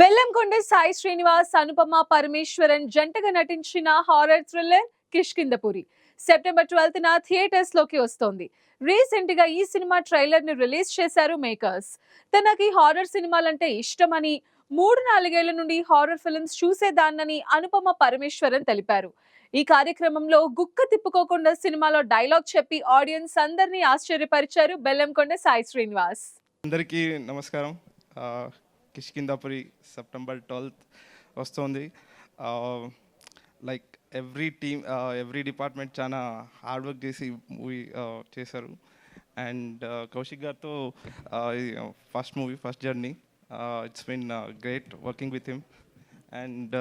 బెల్లంకొండ సాయి శ్రీనివాస్ అనుపమ పరమేశ్వరన్ జంటగా నటించిన horror thriller Kishkindhapuri September twelfth నా థియేటర్స్లోకి వస్తోంది. రీసెంట్గా ఈ సినిమా ట్రైలర్ని రిలీజ్ చేశారు మేకర్స్ తనకి హారర్ సినిమాలంటే ఇష్టమని మూడు నాలుగేళ్ళ నుండి హారర్ ఫిల్మ్స్ చూసేదాన్నని అనుపమ పరమేశ్వరన్ తెలిపారు. ఈ కార్యక్రమంలో గుక్క తిప్పుకోకుండా సినిమాలో డైలాగ్ చెప్పి ఆడియన్స్ అందరినీ ఆశ్చర్యపరిచారు బెల్లంకొండ సాయి శ్రీనివాస్. అందరికీ నమస్కారం. కిష్కిందాపురి సెప్టెంబర్ ట్వెల్త్ వస్తుంది. Like every team every department చాలా హార్డ్ వర్క్ చేసి మూవీ చేశారు. అండ్ కౌశిక్ గారితో first movie first journey it's been great working with him. And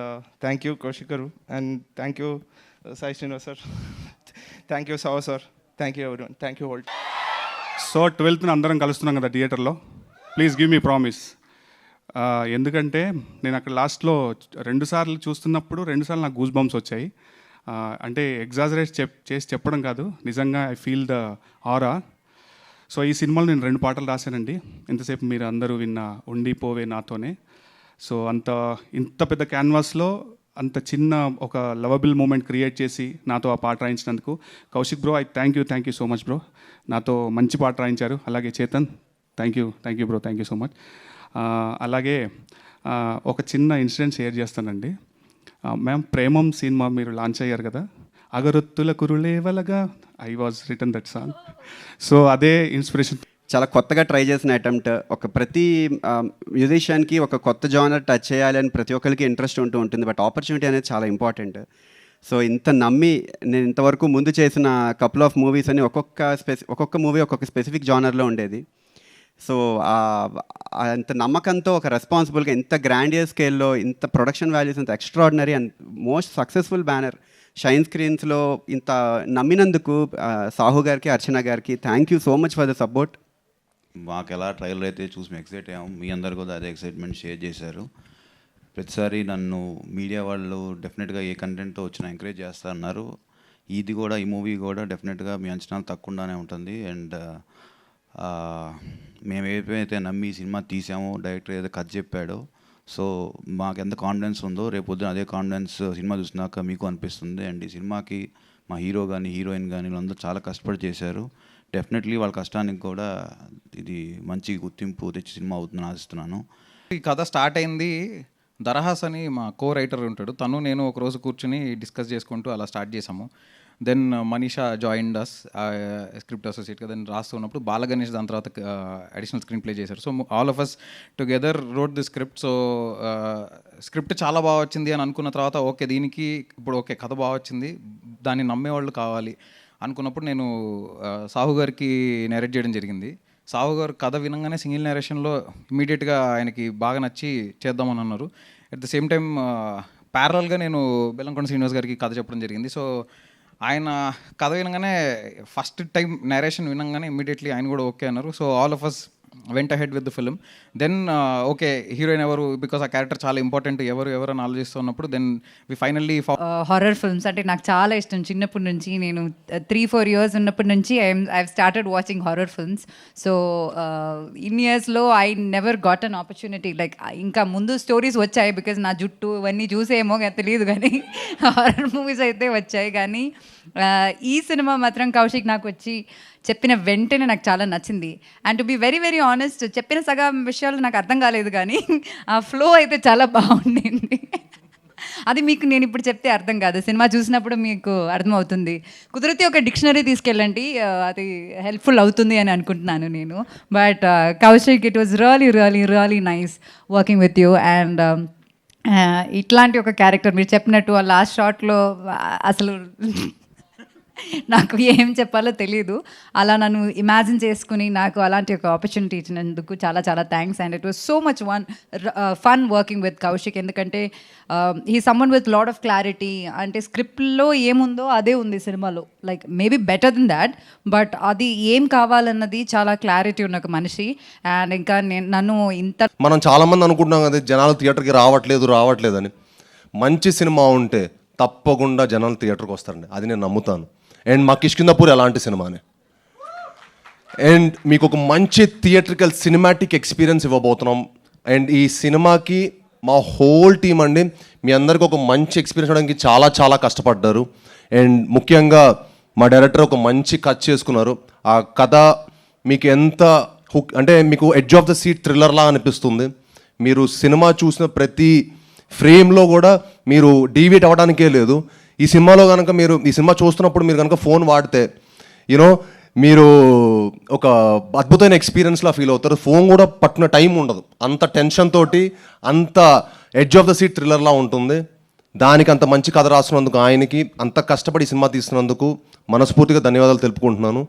thank you Kaushik garu. And thank you Sai Srinivas sir. Thank you సావ sir. Thank you ఎవరి thank you hold so ట్వెల్త్న అందరం కలుస్తున్నాం కదా థియేటర్లో. Please give me promise. ఎందుకంటే నేను అక్కడ లాస్ట్లో రెండుసార్లు చూస్తున్నప్పుడు రెండుసార్లు నాకు గూస్ బంప్స్ వచ్చాయి అంటే ఎగ్జాజరేట్ చెప్ చేసి చెప్పడం కాదు నిజంగా I feel the aura. So ఈ సినిమాలో నేను రెండు పాటలు రాశానండి. ఇంతసేపు మీరు అందరూ విన్న ఉండిపోవే నాతోనే. సో అంత ఇంత పెద్ద క్యాన్వాస్లో అంత చిన్న ఒక లవబుల్ మూమెంట్ క్రియేట్ చేసి నాతో ఆ పాట రాయించినందుకు. Kaushik bro I thank you thank you so much bro. నాతో మంచి పాట రాయించారు. అలాగే Chetan thank you thank you bro thank you so much. అలాగే ఒక చిన్న ఇన్సిడెంట్ షేర్ చేస్తానండి. మ్యామ్ ప్రేమం సినిమా మీరు లాంచ్ అయ్యారు కదా అగరొత్తుల కురులేవలగా I was return that song so అదే ఇన్స్పిరేషన్. చాలా కొత్తగా ట్రై చేసిన అటెంప్ట్ ఒక ప్రతి మ్యూజిషియన్కి ఒక కొత్త జానర్ టచ్ చేయాలని ప్రతి ఒక్కరికి ఇంట్రెస్ట్ ఉంటూ ఉంటుంది బట్ ఆపర్చునిటీ అనేది చాలా ఇంపార్టెంట్. సో ఇంత నమ్మి నేను ఇంతవరకు ముందు చేసిన కపుల్ ఆఫ్ మూవీస్ అని ఒక్కొక్క స్పెసి ఒక్కొక్క మూవీ ఒక్కొక్క స్పెసిఫిక్ జానర్లో ఉండేది. సో అంత నమ్మకంతో ఒక రెస్పాన్సిబుల్గా ఇంత గ్రాండియర్ స్కేల్లో ఇంత ప్రొడక్షన్ వాల్యూస్ ఇంత extraordinary and most successful banner Shine స్క్రీన్స్లో ఇంత నమ్మినందుకు సాహు గారికి అర్చన గారికి thank you so much for the support మాకు ఎలా ట్రైలర్ అయితే చూసి మేము ఎక్సైట్ అయ్యాము మీ అందరు కూడా అదే ఎక్సైట్మెంట్ షేర్ చేశారు. ప్రతిసారి నన్ను మీడియా వాళ్ళు డెఫినెట్గా ఏ కంటెంట్తో వచ్చినా ఎంకరేజ్ చేస్తా అన్నారు. ఇది కూడా ఈ మూవీ కూడా డెఫినెట్గా మీ అంచనాలు తక్కువగానే ఉంటుంది. అండ్ మేము ఏదైతే నమ్మి సినిమా తీసామో డైరెక్టర్ ఏదో కథ చెప్పాడో సో మాకు ఎంత కాన్ఫిడెన్స్ ఉందో రేపు పొద్దున అదే కాన్ఫిడెన్స్ సినిమా చూసినాక మీకు అనిపిస్తుంది. అండ్ ఈ సినిమాకి మా హీరో కానీ హీరోయిన్ కానీ వీళ్ళందరూ చాలా కష్టపడి చేశారు. డెఫినెట్లీ వాళ్ళ కష్టానికి కూడా ఇది మంచి గుర్తింపు తెచ్చి సినిమా అవుతుందని ఆశిస్తున్నాను. ఈ కథ స్టార్ట్ అయింది. దరహాస్ అని మా కో రైటర్ ఉంటాడు. తను నేను ఒక రోజు కూర్చుని డిస్కస్ చేసుకుంటూ అలా స్టార్ట్ చేసాము. Then Manisha join us script అసోసియేట్గా then రాస్తున్నప్పుడు బాలగణేష్ దాని తర్వాత అడిషనల్ స్క్రీన్ ప్లే చేశారు. So all of us together wrote the script so script చాలా బాగా వచ్చింది అని అనుకున్న తర్వాత ఓకే దీనికి ఇప్పుడు ఓకే కథ బాగా వచ్చింది దాన్ని నమ్మేవాళ్ళు కావాలి అనుకున్నప్పుడు నేను సాహుగారికి సాహు గారికి నేరేట్ చేయడం జరిగింది. సాహు గారు కథ వినంగానే సింగిల్ నేరేషన్లో ఇమీడియట్గా ఆయనకి బాగా నచ్చి చేద్దామని అన్నారు. అట్ ద సేమ్ టైం ప్యారల్గా నేను బెల్లంకొండ శ్రీనివాస్ గారికి కథ చెప్పడం జరిగింది. సో ఆయన కథ వినగానే ఫస్ట్ టైం నేరేషన్ వినంగానే ఇమీడియట్లీ ఆయన కూడా ఓకే అన్నారు. So all of us went head with the film then okay heroine ఎవరు? బికాస్ ఆ క్యారెక్టర్ చాలా ఇంపార్టెంట్ ఎవరు ఎవరు అని ఆలోచిస్తున్నప్పుడు then we finally horror films uh, అంటే నాకు చాలా ఇష్టం. చిన్నప్పటి నుంచి నేను త్రీ ఫోర్ ఇయర్స్ ఉన్నప్పటి నుంచి I'm I started watching horror films so in ఇయర్స్లో I never got an opportunity like ఇంకా ముందు స్టోరీస్ వచ్చాయి బికాజ్ నా జుట్టు ఇవన్నీ చూసేమో తెలియదు కానీ హారర్ మూవీస్ అయితే వచ్చాయి. కానీ uh, ఈ సినిమా మాత్రం కౌశిక్ నాకు వచ్చి చెప్పిన వెంటనే నాకు చాలా నచ్చింది. And to be very very honest చెప్పిన సగం విషయాలు నాకు అర్థం కాలేదు కానీ ఆ ఫ్లో అయితే చాలా బాగుండింది. అది మీకు నేను ఇప్పుడు చెప్తే అర్థం కాదు. సినిమా చూసినప్పుడు మీకు అర్థమవుతుంది. కుదిరితే ఒక డిక్షనరీ తీసుకెళ్ళండి. అది హెల్ప్ఫుల్ అవుతుంది అని అనుకుంటున్నాను నేను. But Kaushik it was really really really nice working with you and ఇట్లాంటి ఒక క్యారెక్టర్ మీరు చెప్పినట్టు ఆ లాస్ట్ షాట్లో అసలు నాకు ఏం చెప్పాలో తెలియదు అలా నన్ను ఇమాజిన్ చేసుకుని నాకు అలాంటి ఒక ఆపర్చునిటీ ఇచ్చినందుకు చాలా చాలా thanks and it was so much one fun working with Kaushik ఎందుకంటే ఈ someone with lot of clarity అంటే స్క్రిప్ట్లో ఏముందో అదే ఉంది సినిమాలో. Like maybe better then that but అది ఏం కావాలన్నది చాలా క్లారిటీ ఉన్న ఒక మనిషి. అండ్ ఇంకా నేను నన్ను ఇంత మనం చాలామంది అనుకుంటున్నాం కదా జనాలు థియేటర్కి రావట్లేదు రావట్లేదని. మంచి సినిమా ఉంటే తప్పకుండా జనాలు థియేటర్కి వస్తారండి. అది నేను నమ్ముతాను. అండ్ మా కిష్కిందపూర్ అలాంటి సినిమానే. అండ్ మీకు ఒక మంచి థియేట్రికల్ సినిమాటిక్ ఎక్స్పీరియన్స్ ఇవ్వబోతున్నాం. అండ్ ఈ సినిమాకి మా హోల్ టీం అండి మీ అందరికీ ఒక మంచి ఎక్స్పీరియన్స్ అవడానికి చాలా చాలా కష్టపడ్డారు. అండ్ ముఖ్యంగా మా డైరెక్టర్ ఒక మంచి కట్ చేసుకున్నారు. ఆ కథ మీకు ఎంత హుక్ అంటే మీకు ఎడ్జ్ ఆఫ్ ద సీట్ థ్రిల్లర్లా అనిపిస్తుంది. మీరు సినిమా చూసిన ప్రతి ఫ్రేమ్లో కూడా మీరు డీవియేట్ అవ్వడానికే లేదు. ఈ సినిమాలో కనుక మీరు ఈ సినిమా చూస్తున్నప్పుడు మీరు కనుక ఫోన్ వాడితే యూనో మీరు ఒక అద్భుతమైన ఎక్స్పీరియన్స్లా ఫీల్ అవుతారు. ఫోన్ కూడా పట్టిన టైం ఉండదు. అంత టెన్షన్ తోటి అంత ఎడ్జ్ ఆఫ్ ద సీట్ థ్రిల్లర్లా ఉంటుంది. దానికి అంత మంచి కథ రాసినందుకు ఆయనకి అంత కష్టపడి సినిమా తీసినందుకు మనస్ఫూర్తిగా ధన్యవాదాలు తెలుపుకుంటున్నాను.